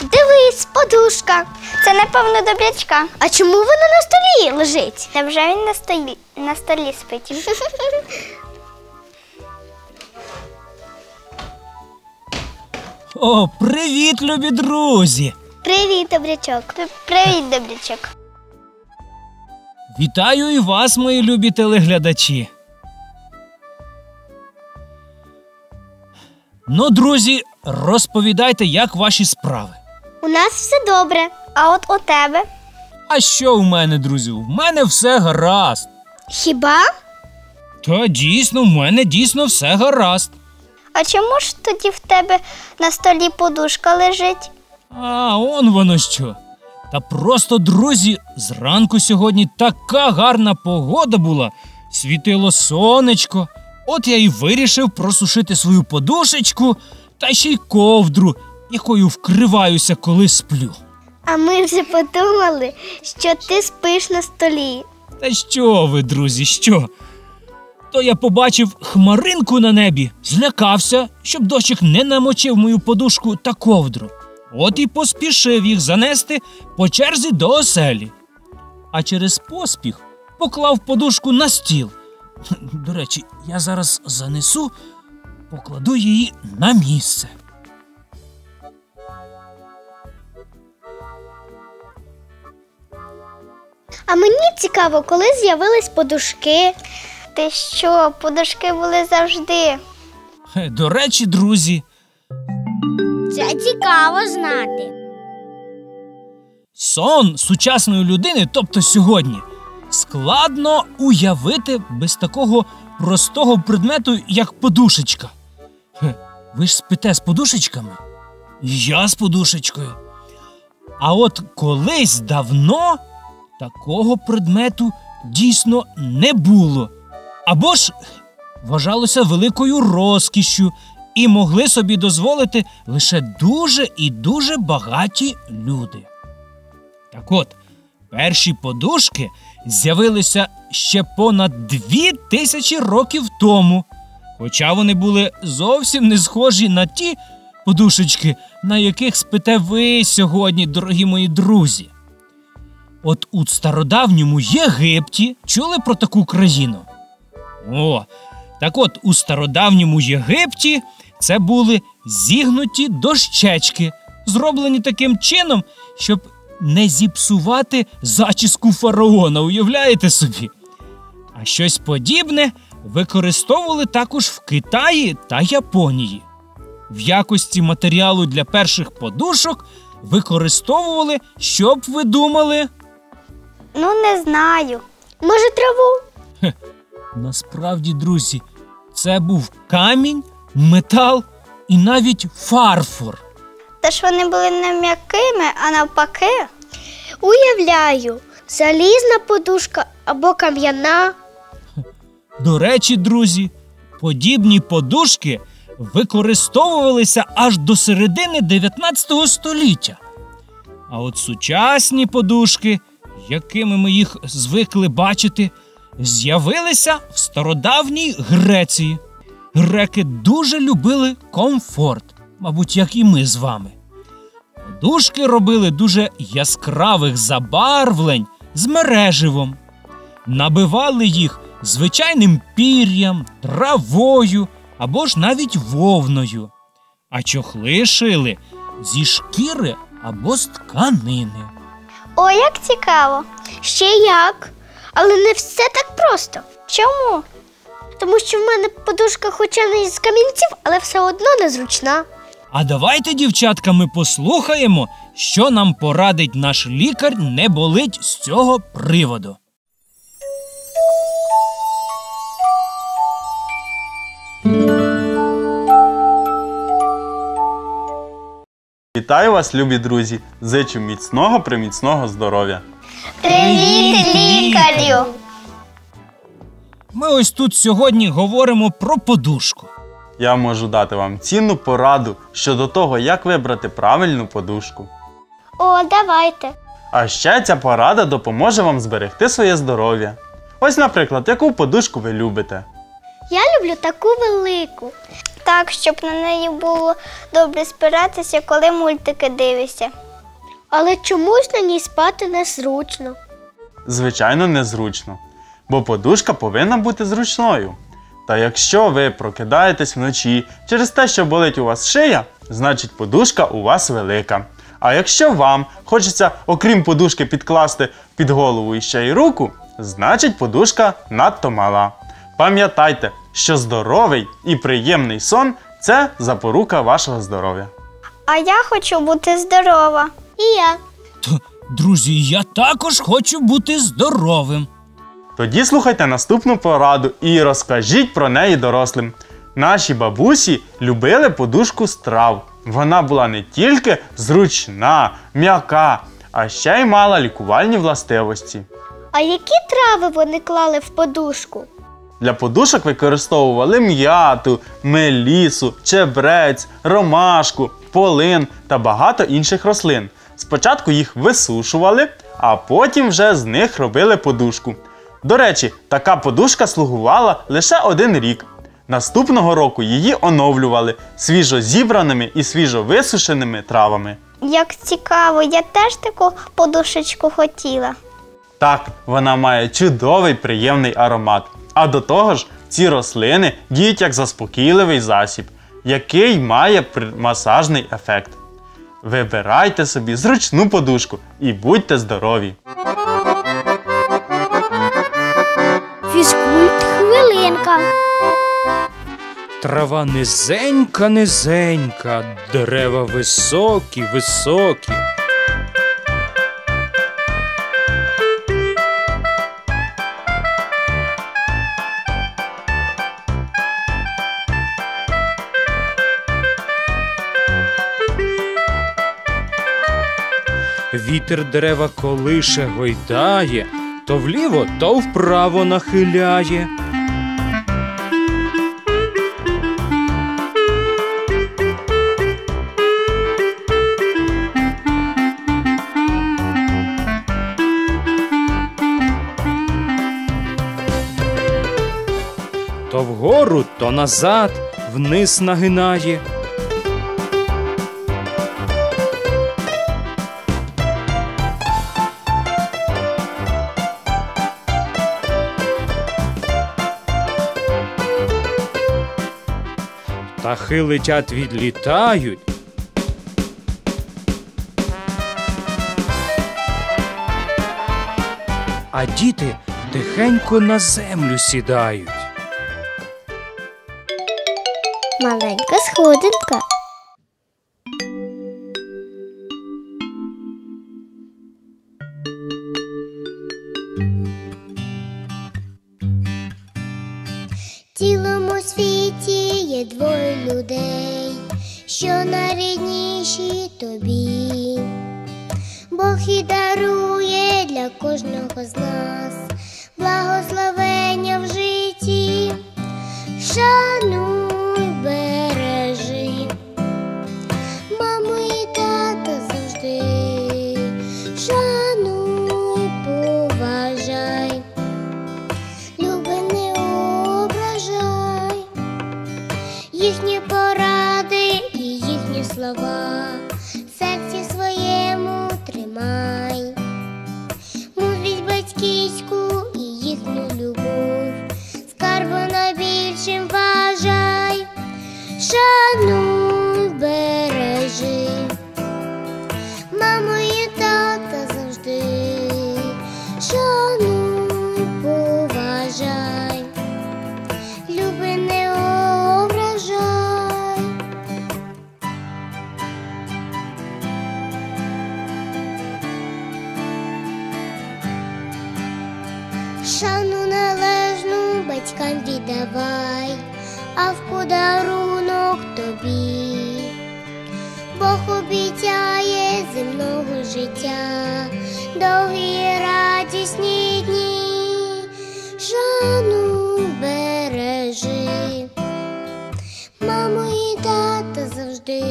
Дивись, подушка. Це напевно добрячка. А чому вона на столі лежить? Невже він на столі на столі спить? О, привіт, любі друзі! Привіт, добрячок. Привіт, добрячок. Вітаю і вас, мої любі телеглядачі. Ну, друзі, розповідайте, як ваші справи. У нас все добре. А от у тебе А що в мене, друзі? В мене все гаразд. Хіба? Та дійсно, в мене дійсно все гаразд. А чому ж тоді в тебе на столі подушка лежить? А, он воно що. Та просто, друзі, зранку сьогодні така гарна погода була, світило сонечко. От я і вирішив просушити свою подушечку та ще й ковдру, якою вкриваюся, коли сплю. А ми вже подумали, що ти спиш на столі. Та що ви, друзі, що? То я побачив хмаринку на небі, злякався, щоб дощик не намочив мою подушку та ковдру. От і поспішив їх занести по черзі до оселі. А через поспіх поклав подушку на стіл. До речі, я зараз занесу, покладу її на місце. А мені цікаво, коли з'явились подушки. Ти що, подушки були завжди. Хе, До речі, друзі, Це цікаво знати. Сон сучасної людини, тобто сьогодні, складно уявити без такого простого предмету, як подушечка. Хе, ви ж спите з подушечками? І Я з подушечкою. А от колись давно такого предмету дійсно не було. Або ж вважалося великою розкішшю і могли собі дозволити лише дуже і дуже багаті люди. Так от, перші подушки з'явилися ще понад дві тисячі років тому, хоча вони були зовсім не схожі на ті подушечки, на яких спите ви сьогодні, дорогі мої друзі. От у стародавньому Єгипті чули про таку країну? О, так от у стародавньому Єгипті це були зігнуті дощечки, зроблені таким чином, щоб не зіпсувати зачіску фараона, уявляєте собі? А щось подібне використовували також в Китаї та Японії. В якості матеріалу для перших подушок використовували, що б ви думали? Ну, не знаю. Може, траву? Насправді, друзі, це був камінь, метал і навіть фарфор. Та ж вони були не м'якими, а навпаки. Уявляю, залізна подушка або кам'яна. До речі, друзі, подібні подушки використовувалися аж до середини 19 століття. А от сучасні подушки, якими ми їх звикли бачити, з'явилися в стародавній Греції. Греки дуже любили комфорт, мабуть, як і ми з вами. Подушки робили дуже яскравих забарвлень з мереживом. Набивали їх звичайним пір'ям, травою або ж навіть вовною, а чохли шили зі шкіри або з тканини. О, як цікаво. Ще як. Але не все так просто. Чому? Тому що в мене подушка, хоча не з камінців, але все одно незручна. А давайте, дівчатка, ми послухаємо, що нам порадить наш лікар не болить з цього приводу. Вітаю вас, любі друзі! Зичу міцного приміцного здоров'я. Привіт, лікарю! Ми ось тут сьогодні говоримо про подушку. Я можу дати вам цінну пораду щодо того, як вибрати правильну подушку. О, давайте. А ще ця порада допоможе вам зберегти своє здоров'я. Ось, наприклад, яку подушку ви любите. Я люблю таку велику. Так, щоб на неї було добре спиратися, коли мультики дивишся. Але чомусь на ній спати незручно. Звичайно, незручно, бо подушка повинна бути зручною. Та якщо ви прокидаєтесь вночі через те, що болить у вас шия, значить подушка у вас велика. А якщо вам хочеться, окрім подушки, підкласти під голову іще й руку, значить подушка надто мала. Пам'ятайте, що здоровий і приємний сон це запорука вашого здоров'я. А я хочу бути здорова. І я. Т, друзі, я також хочу бути здоровим. Тоді слухайте наступну пораду і розкажіть про неї дорослим. Наші бабусі любили подушку з трав. Вона була не тільки зручна, м'яка, а ще й мала лікувальні властивості. А які трави вони клали в подушку? Для подушок використовували м'яту, мелісу, чебрець, ромашку, полин та багато інших рослин. Спочатку їх висушували, а потім вже з них робили подушку. До речі, така подушка слугувала лише один рік. Наступного року її оновлювали свіжо зібраними і свіжо висушеними травами. Як цікаво, я теж таку подушечку хотіла. Так, вона має чудовий приємний аромат. А до того ж, ці рослини діють як заспокійливий засіб, який має масажний ефект. Вибирайте собі зручну подушку і будьте здорові! Фізкульт хвилинка. Трава низенька, низенька, дерева високі, високі. Вітер дерева колише гойдає, то вліво, то вправо нахиляє. То вгору, то назад, вниз нагинає. Птахи летять, відлітають. А діти тихенько на землю сідають. Маленька сходинка. Бог і дарує для кожного з нас благословення в житті. Шануй, віддавай, а в подарунок тобі. Бог обіцяє. земного життя, довгі радісні дні, Жанну бережи, мамо і тата завжди,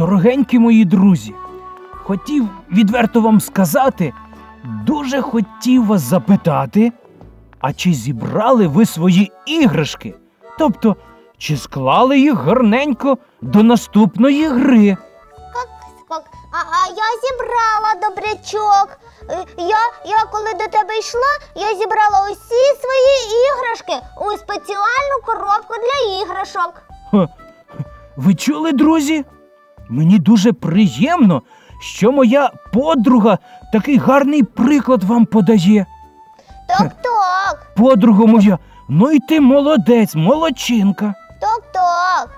Дорогенькі мої друзі, хотів відверто вам сказати, дуже хотів вас запитати, а чи зібрали ви свої іграшки? Тобто, чи склали їх гарненько до наступної гри? А, а я зібрала добрячок. Е, Я, я коли до тебе йшла, я зібрала усі свої іграшки у спеціальну коробку для іграшок. Ха, Ви чули, друзі? Мені дуже приємно, що моя подруга такий гарний приклад вам подає. Так, Подруга моя, ну й ти молодець, молодчинка. так.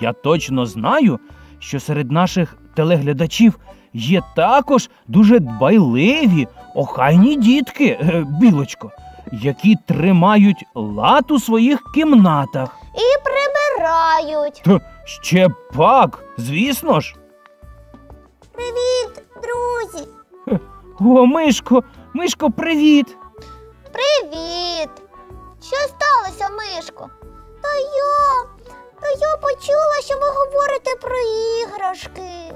Я точно знаю, що серед наших телеглядачів є також дуже дбайливі, охайні дітки, е, білочко, які тримають лад у своїх кімнатах. І прибирають. Та ще пак, звісно ж. Привіт, друзі. О, Мишко, Мишко, привіт! Привіт. Що сталося, Мишко? Та я. Та я почула, що ви говорите про іграшки.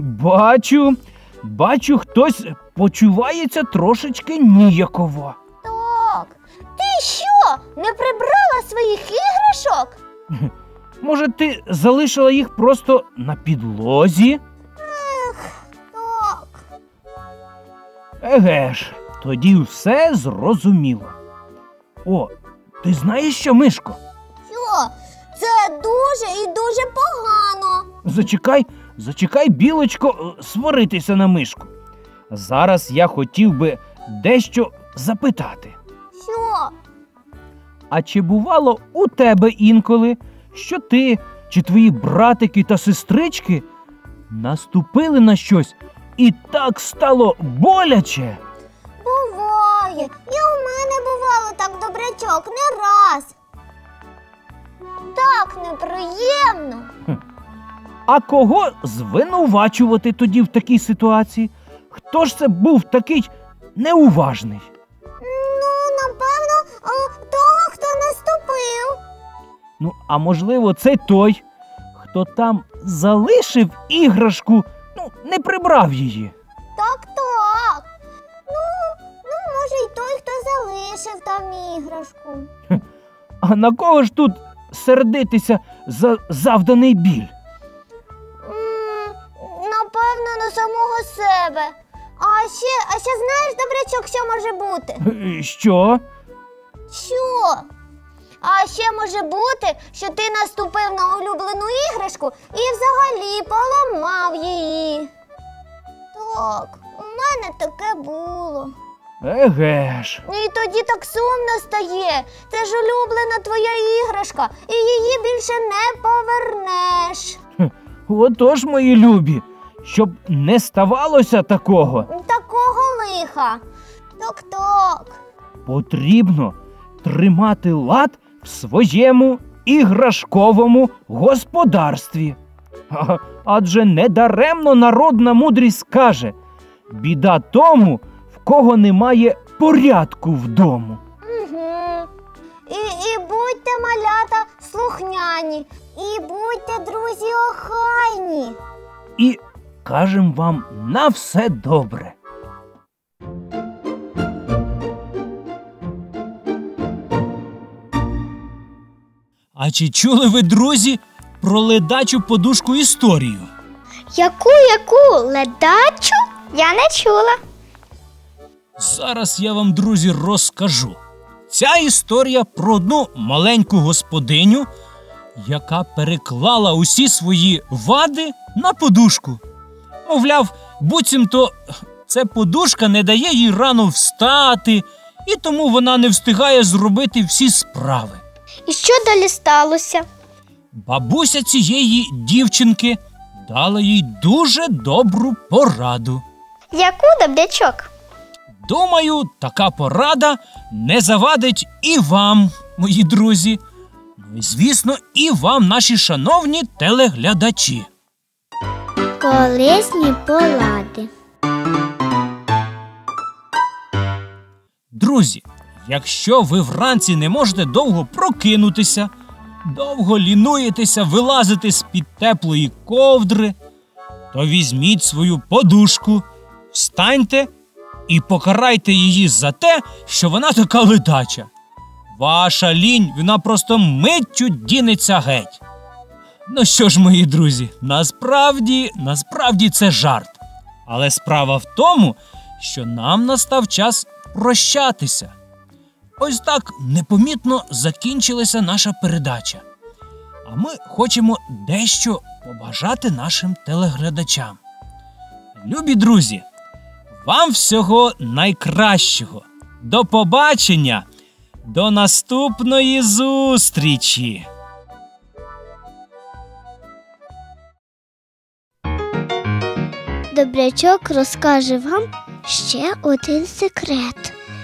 Бачу, бачу, хтось почувається трошечки ніяково. Так. Ти що? Не прибрала своїх іграшок? Може, ти залишила їх просто на підлозі? Так. Еге ж, тоді все зрозуміло. О, ти знаєш що, Мишко? Що? Це дуже і дуже погано. Зачекай, зачекай, білочко, е, сваритися на мишку. Зараз я хотів би дещо запитати. Що? А чи бувало у тебе інколи, що ти чи твої братики та сестрички наступили на щось і так стало боляче? Буває. І у мене бувало так добрячок не раз. Так неприємно. А кого звинувачувати тоді в такій ситуації? Хто ж це був такий неуважний? Ну, напевно, того, хто наступив. Ну, а можливо, це той, хто там залишив іграшку, ну, не прибрав її. Так, так. Ну, ну, може, й той, хто залишив там іграшку. А на кого ж тут сердитися за завданий біль? М, Напевно, на самого себе. А ще, а ще знаєш, добрячок, що може бути? Е, Що? Що? А ще може бути, що ти наступив на улюблену іграшку і взагалі поламав її. Так, у мене таке було. Еге ж. І тоді так сумно стає. Це ж улюблена твоя іграшка, і її більше не повернеш. Отож, мої любі, щоб не ставалося такого, Такого лиха. Так. потрібно тримати лад своєму іграшковому господарстві. Адже недаремно народна мудрість каже: біда тому, в кого немає порядку вдому. Угу. І, і будьте малята слухняні, і будьте друзі охайні. І кажем вам на все добре. А чи чули ви, друзі, про ледачу подушку історію? Яку, яку ледачу? Я не чула. Зараз я вам, друзі, розкажу. Ця історія про одну маленьку господиню, яка переклала усі свої вади на подушку. Мовляв, буцімто це подушка не дає їй рано встати, і тому вона не встигає зробити всі справи. І що далі сталося? Бабуся цієї дівчинки дала їй дуже добру пораду. Яку добрячок? Думаю, така порада не завадить і вам, мої друзі. Ну і звісно, і вам, наші шановні телеглядачі. Колисні полади. Друзі, якщо ви вранці не можете довго прокинутися, довго лінуєтеся вилазити з-під теплої ковдри, то візьміть свою подушку, встаньте і покарайте її за те, що вона така ледача. Ваша лінь, вона просто миттю дінеться геть. Ну що ж, мої друзі, насправді, насправді це жарт. Але справа в тому, що нам настав час прощатися. Ось так непомітно закінчилася наша передача. А ми хочемо дещо побажати нашим телеглядачам. Любі друзі, вам всього найкращого. До побачення! До наступної зустрічі! Добрячок розкаже вам ще один секрет.